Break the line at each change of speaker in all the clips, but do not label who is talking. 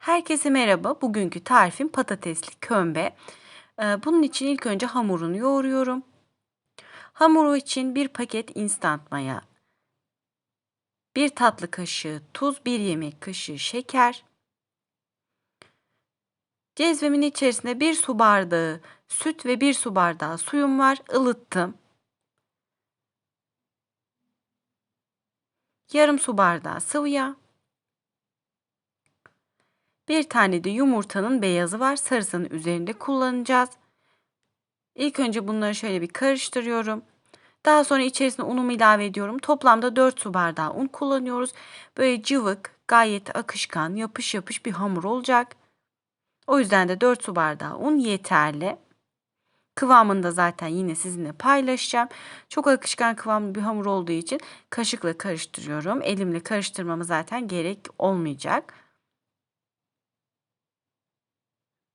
Herkese merhaba. Bugünkü tarifim patatesli kömbe. Ee, Bunun için ilk önce hamurunu yoğuruyorum. Hamuru için bir paket instant maya, bir tatlı kaşığı tuz, bir yemek kaşığı şeker. Cezvemin içerisinde bir su bardağı süt ve bir su bardağı suyum var. Ilıttım. Yarım su bardağı sıvı yağ. Bir tane de yumurtanın beyazı var. Sarısını üzerinde kullanacağız. İlk önce bunları şöyle bir karıştırıyorum. Daha sonra içerisine unumu ilave ediyorum. Toplamda 4 su bardağı un kullanıyoruz. Böyle cıvık, gayet akışkan, yapış yapış bir hamur olacak. O yüzden de 4 su bardağı un yeterli. Kıvamını da zaten yine sizinle paylaşacağım. Çok akışkan kıvamlı bir hamur olduğu için kaşıkla karıştırıyorum. Elimle karıştırmama zaten gerek olmayacak.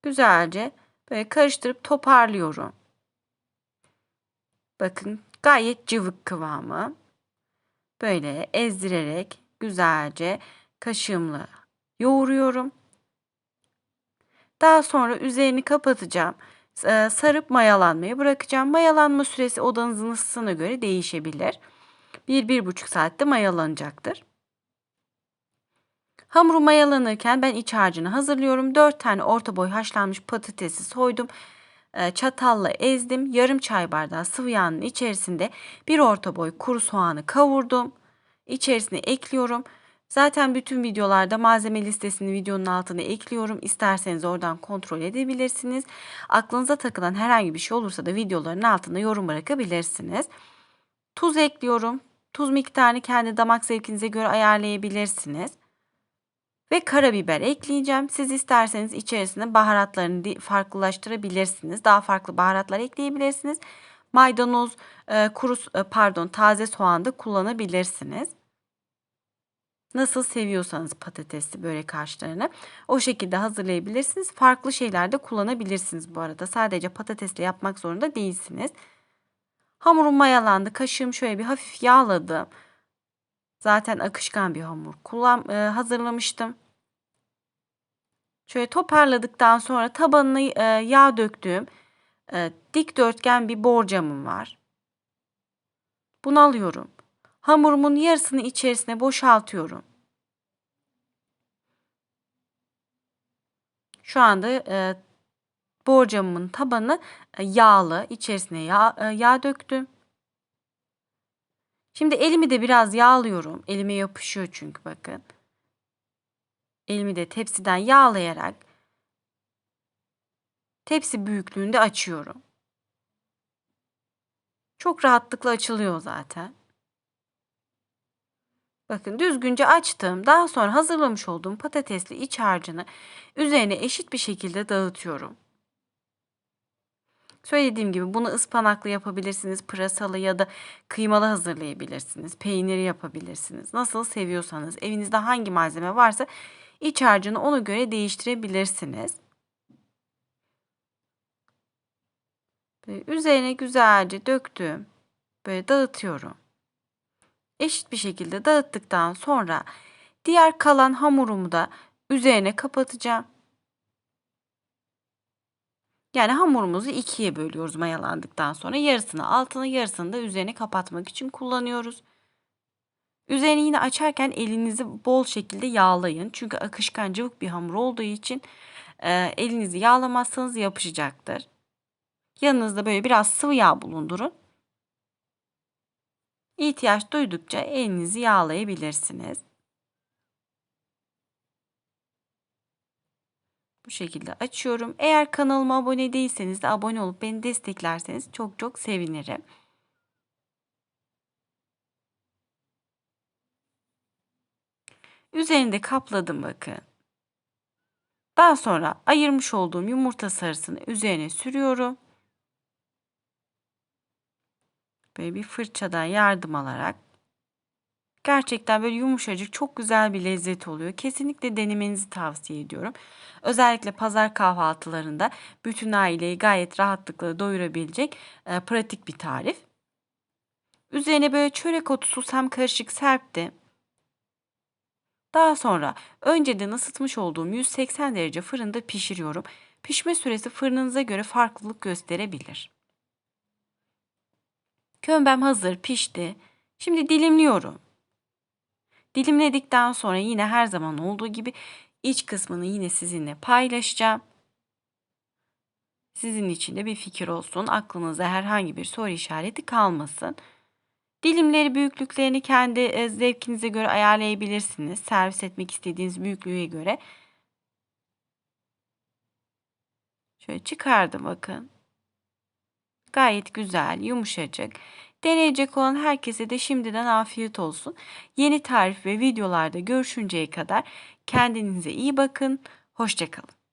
Güzelce böyle karıştırıp toparlıyorum. Bakın gayet cıvık kıvamı. Böyle ezdirerek güzelce kaşığımla yoğuruyorum. Daha sonra üzerini kapatacağım. Sarıp mayalanmaya bırakacağım. Mayalanma süresi odanızın ısısına göre değişebilir. 1-1,5 saatte mayalanacaktır. Hamuru mayalanırken ben iç harcını hazırlıyorum. 4 tane orta boy haşlanmış patatesi soydum. Ee, çatalla ezdim. Yarım çay bardağı sıvı yağın içerisinde bir orta boy kuru soğanı kavurdum. İçerisine ekliyorum. Zaten bütün videolarda malzeme listesini videonun altına ekliyorum. İsterseniz oradan kontrol edebilirsiniz. Aklınıza takılan herhangi bir şey olursa da videoların altına yorum bırakabilirsiniz. Tuz ekliyorum. Tuz miktarını kendi damak zevkinize göre ayarlayabilirsiniz ve karabiber ekleyeceğim. Siz isterseniz içerisine baharatlarını farklılaştırabilirsiniz. Daha farklı baharatlar ekleyebilirsiniz. Maydanoz, e, kuru e, pardon taze soğan da kullanabilirsiniz. Nasıl seviyorsanız patatesli börek harçlarını o şekilde hazırlayabilirsiniz. Farklı şeyler de kullanabilirsiniz bu arada. Sadece patatesle yapmak zorunda değilsiniz. Hamurum mayalandı. Kaşığım şöyle bir hafif yağladım. Zaten akışkan bir hamur kullan e, hazırlamıştım. Şöyle toparladıktan sonra tabanına e, yağ döktüğüm e, dikdörtgen bir borcamım var. Bunu alıyorum. Hamurumun yarısını içerisine boşaltıyorum. Şu anda e, borcamımın tabanı e, yağlı. İçerisine yağ, e, yağ döktüm. Şimdi elimi de biraz yağlıyorum. Elime yapışıyor çünkü bakın. Elimi de tepsiden yağlayarak tepsi büyüklüğünde açıyorum. Çok rahatlıkla açılıyor zaten. Bakın düzgünce açtım. Daha sonra hazırlamış olduğum patatesli iç harcını üzerine eşit bir şekilde dağıtıyorum. Söylediğim gibi bunu ıspanaklı yapabilirsiniz, pırasalı ya da kıymalı hazırlayabilirsiniz. Peyniri yapabilirsiniz. Nasıl seviyorsanız, evinizde hangi malzeme varsa iç harcını ona göre değiştirebilirsiniz. Böyle üzerine güzelce döktüm. Böyle dağıtıyorum. Eşit bir şekilde dağıttıktan sonra diğer kalan hamurumu da üzerine kapatacağım. Yani hamurumuzu ikiye bölüyoruz mayalandıktan sonra. Yarısını altına yarısını da üzerine kapatmak için kullanıyoruz. Üzerini yine açarken elinizi bol şekilde yağlayın. Çünkü akışkan cıvık bir hamur olduğu için e, elinizi yağlamazsanız yapışacaktır. Yanınızda böyle biraz sıvı yağ bulundurun. İhtiyaç duydukça elinizi yağlayabilirsiniz. Bu şekilde açıyorum. Eğer kanalıma abone değilseniz de abone olup beni desteklerseniz çok çok sevinirim. Üzerinde kapladım bakın. Daha sonra ayırmış olduğum yumurta sarısını üzerine sürüyorum. Böyle bir fırçadan yardım alarak Gerçekten böyle yumuşacık çok güzel bir lezzet oluyor. Kesinlikle denemenizi tavsiye ediyorum. Özellikle pazar kahvaltılarında bütün aileyi gayet rahatlıkla doyurabilecek e, pratik bir tarif. Üzerine böyle çörek otu susam karışık serptim. Daha sonra önceden ısıtmış olduğum 180 derece fırında pişiriyorum. Pişme süresi fırınınıza göre farklılık gösterebilir. Kömbem hazır, pişti. Şimdi dilimliyorum. Dilimledikten sonra yine her zaman olduğu gibi iç kısmını yine sizinle paylaşacağım. Sizin için de bir fikir olsun. Aklınıza herhangi bir soru işareti kalmasın. Dilimleri büyüklüklerini kendi e, zevkinize göre ayarlayabilirsiniz. Servis etmek istediğiniz büyüklüğe göre. Şöyle çıkardım bakın. Gayet güzel, yumuşacık. Deneyecek olan herkese de şimdiden afiyet olsun. Yeni tarif ve videolarda görüşünceye kadar kendinize iyi bakın. Hoşçakalın.